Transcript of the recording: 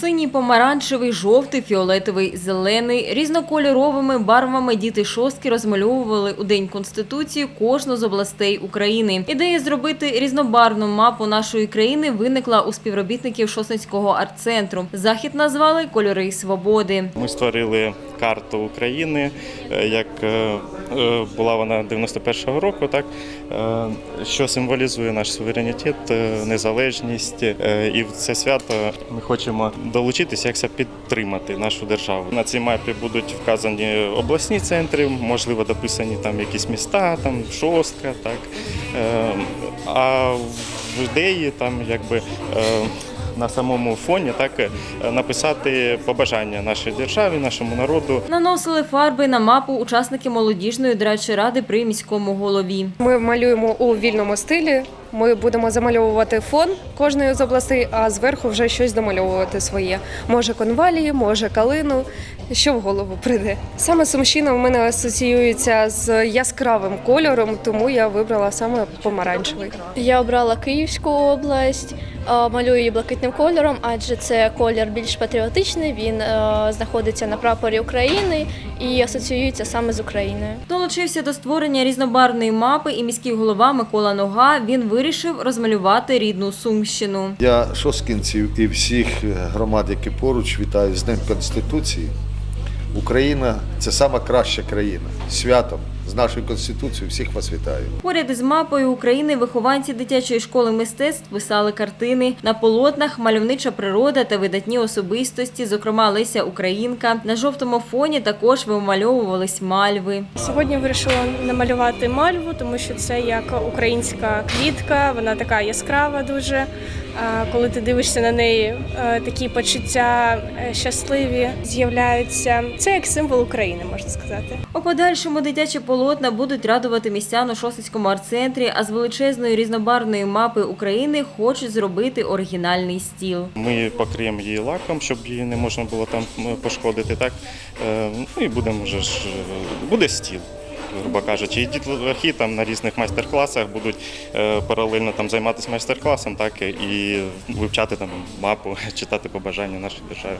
Синій, помаранчевий, жовтий, фіолетовий, зелений. Різнокольоровими барвами діти шостки розмальовували у День Конституції кожну з областей України. Ідея зробити різнобарвну мапу нашої країни виникла у співробітників Шосницького арт-центру. Захід назвали Кольори свободи. Ми створили карту України, е, як е, е, була вона 91-го року, так що символізує наш суверенітет, незалежність. І в це свято ми хочемо долучитися, як це підтримати нашу державу. На цій мапі будуть вказані обласні центри, можливо, дописані там якісь міста, там шостка, так Е, а в ідеї там якби. е, на самому фоні так е, написати побажання нашій державі, нашому народу. Наносили фарби на мапу учасники молодіжної дорадчої ради при міському голові. Ми малюємо у вільному стилі. Ми будемо замальовувати фон кожної з областей, а зверху вже щось домальовувати своє. Може конвалії, може калину, що в голову прийде. Саме Сумщина в мене асоціюється з яскравим кольором, тому я вибрала саме помаранчевий. Я обрала Київську область, малюю її блакитним кольором, адже це колір більш патріотичний. Він е, знаходиться на прапорі України і асоціюється саме з Україною. Долучився до створення різнобарвної мапи і міський голова Микола Нога. Він вирішив розмалювати рідну Сумщину. Я шосткінців і всіх громад, які поруч, вітаю з Днем Конституції. Україна це сама краща країна. Святом з нашою конституцією всіх вас вітаю. Поряд із мапою України вихованці дитячої школи мистецтв писали картини. На полотнах мальовнича природа та видатні особистості, зокрема Леся Українка. На жовтому фоні також вимальовувались мальви. Сьогодні вирішила намалювати мальву, тому що це як українська квітка, вона така яскрава дуже. Коли ти дивишся на неї, е, такі почуття е, щасливі з'являються. Це як символ України, можна сказати. У подальшому дитячі полотна будуть радувати містян у Шосицькому арт-центрі, а з величезної різнобарвної мапи України хочуть зробити оригінальний стіл. Ми покриємо її лаком, щоб її не можна було там пошкодити. Так Е, ну і будемо вже ж е, буде стіл. Грубо кажучи, і дітлахи там на різних майстер-класах будуть е, паралельно там займатися майстер-класом, так і вивчати там мапу, читати побажання нашої держави.